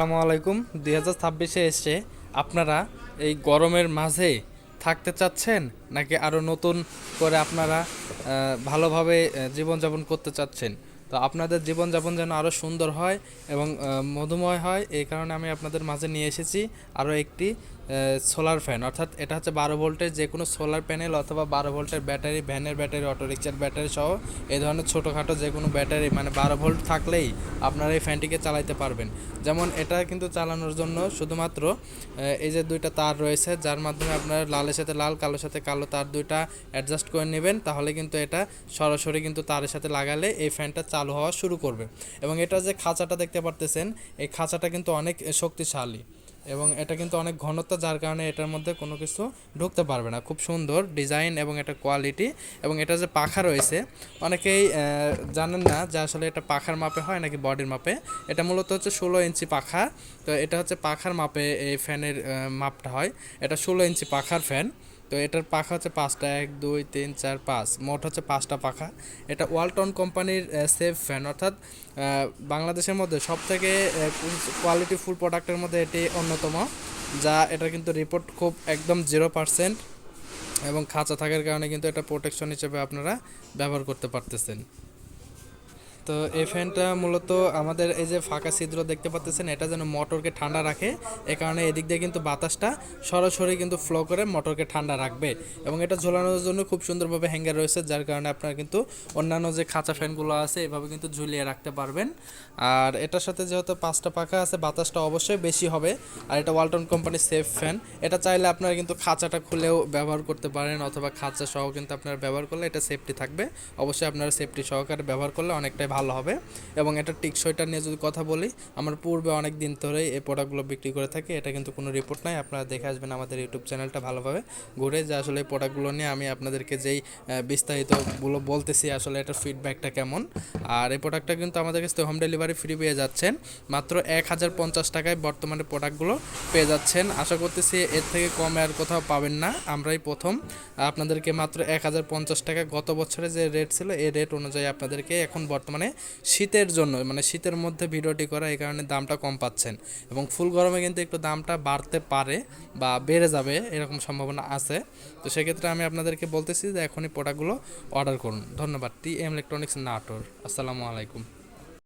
আসসালামু আলাইকুম। দুই হাজার ছাব্বিশে এসে আপনারা এই গরমের মাঝে থাকতে চাচ্ছেন নাকি আরও নতুন করে আপনারা ভালোভাবে জীবনযাপন করতে চাচ্ছেন? তো আপনাদের জীবনযাপন যেন আরও সুন্দর হয় এবং মধুময় হয়, এই কারণে আমি আপনাদের মাঝে নিয়ে এসেছি আরও একটি সোলার ফ্যান অর্থাৎ এটা হচ্ছে বারো ভোল্টের যে কোনো সোলার প্যানেল অথবা বারো ভোল্টের ব্যাটারি, ভ্যানের ব্যাটারি অটোরিক্সার ব্যাটারি সহ এই ধরনের ছোটোখাটো যে কোনো ব্যাটারি মানে বারো ভোল্ট থাকলেই আপনারা এই ফ্যানটিকে চালাইতে পারবেন। যেমন এটা কিন্তু চালানোর জন্য শুধুমাত্র এই যে দুইটা তার রয়েছে, যার মাধ্যমে আপনার লালের সাথে লাল, কালোর সাথে কালো তার দুইটা অ্যাডজাস্ট করে নেবেন, তাহলে কিন্তু এটা সরাসরি কিন্তু তারের সাথে লাগালে এই ফ্যানটা চালু হওয়া শুরু করবে। এবং এটা যে খাঁচাটা দেখতে পারতেছেন, এই খাঁচাটা কিন্তু অনেক শক্তিশালী। এবং এটা কিন্তু অনেক ঘনত্ব, যার কারণে এটার মধ্যে কোনো কিছু ঢুকতে পারবে না। খুব সুন্দর ডিজাইন এবং এটা কোয়ালিটি এবং এটা যে পাখা রয়েছে, অনেকেই জানেন না যে আসলে এটা পাখার মাপে হয় নাকি বডির মাপে। এটা মূলত হচ্ছে ষোলো ইঞ্চি পাখা। তো এটা হচ্ছে পাখার মাপে এই ফ্যানের মাপটা হয়। এটা ষোলো ইঞ্চি পাখার ফ্যান। তো এটার পাখা হচ্ছে পাঁচটা, এক, দুই, তিন, চার, পাঁচ। মোট হচ্ছে পাঁচটা পাখা। এটা ওয়ালটন কোম্পানির সেফ ফ্যান। অর্থাৎ বাংলাদেশের মধ্যে সব থেকে কোয়ালিটি ফুল প্রোডাক্টের মধ্যে এটি অন্যতম, যা এটা কিন্তু রিপোর্ট খুব একদম জিরো পার্সেন্ট এবং খাঁচা থাকার কারণে কিন্তু এটা প্রোটেকশন হিসেবে আপনারা ব্যবহার করতে পারতেছেন। তো এই ফ্যানটা মূলত আমাদের এই যে ফাঁকা ছিদ্র দেখতে পাচ্ছেন এটা যেন মোটরকে ঠান্ডা রাখে। এ কারণে এদিক দিয়ে কিন্তু বাতাসটা সরাসরি কিন্তু ফ্লো করে মোটরকে ঠান্ডা রাখবে এবং এটা ঝোলানোর জন্য খুব সুন্দরভাবে হ্যাঙ্গার রয়েছে, যার কারণে আপনারা কিন্তু অন্যান্য যে খাঁচা ফ্যানগুলো আছে, এভাবে কিন্তু ঝুলিয়ে রাখতে পারবেন। আর এটার সাথে যেহেতু পাঁচটা পাখা আছে, বাতাসটা অবশ্যই বেশি হবে। আর এটা ওয়ালটন কোম্পানির সেফ ফ্যান এটা চাইলে আপনারা কিন্তু খাঁচাটা খুলেও ব্যবহার করতে পারেন, অথবা খাঁচা সহ কিন্তু আপনারা ব্যবহার করলে এটা সেফটি থাকবে। অবশ্যই আপনারা সেফটি সহকারে ব্যবহার করলে অনেকটাই ভালো হবে। এবং এটা টিকসইটা নিয়ে যদি কথা বলি, আমার পূর্বে অনেক দিন ধরেই এই প্রোডাক্টগুলো বিক্রি করে থাকি, এটা কিন্তু কোনো রিপোর্ট নাই, আপনারা দেখে আসবেন আমাদের ইউটিউব চ্যানেলটা ভালোভাবে। ঘুরে যে আসলে এই প্রোডাক্টগুলো নিয়ে আমি আপনাদেরকে যেই বিস্তারিতগুলো বলতেছি, আসলে এটার ফিডব্যাকটা কেমন। আর এই প্রোডাক্টটা কিন্তু আমাদের কাছে হোম ডেলিভারি ফ্রি পেয়ে যাচ্ছেন। মাত্র এক হাজার পঞ্চাশ টাকায় বর্তমানে প্রোডাক্টগুলো পেয়ে যাচ্ছেন। আশা করতেছি এর থেকে কমে আর কোথাও পাবেন না, আমরাই প্রথম। আপনাদেরকে মাত্র এক হাজার পঞ্চাশ টাকা গত বছরে যে রেট ছিল, এই রেট অনুযায়ী আপনাদেরকে এখন বর্তমানে শীতের জন্য মানে শীতের মধ্যে ভিডিওটি করা এই কারণে দামটা কম পাচ্ছেন। এবং ফুল গরমে কিন্তু একটু দামটা বাড়তে পারে বা বেড়ে যাবে এরকম সম্ভাবনা আছে। তো সেক্ষেত্রে আমি আপনাদেরকে বলতেছি যে এখনই প্রোডাক্টগুলো অর্ডার করুন। ধন্যবাদ, টি এম ইলেকট্রনিক্স নাটোর। আসসালামু আলাইকুম।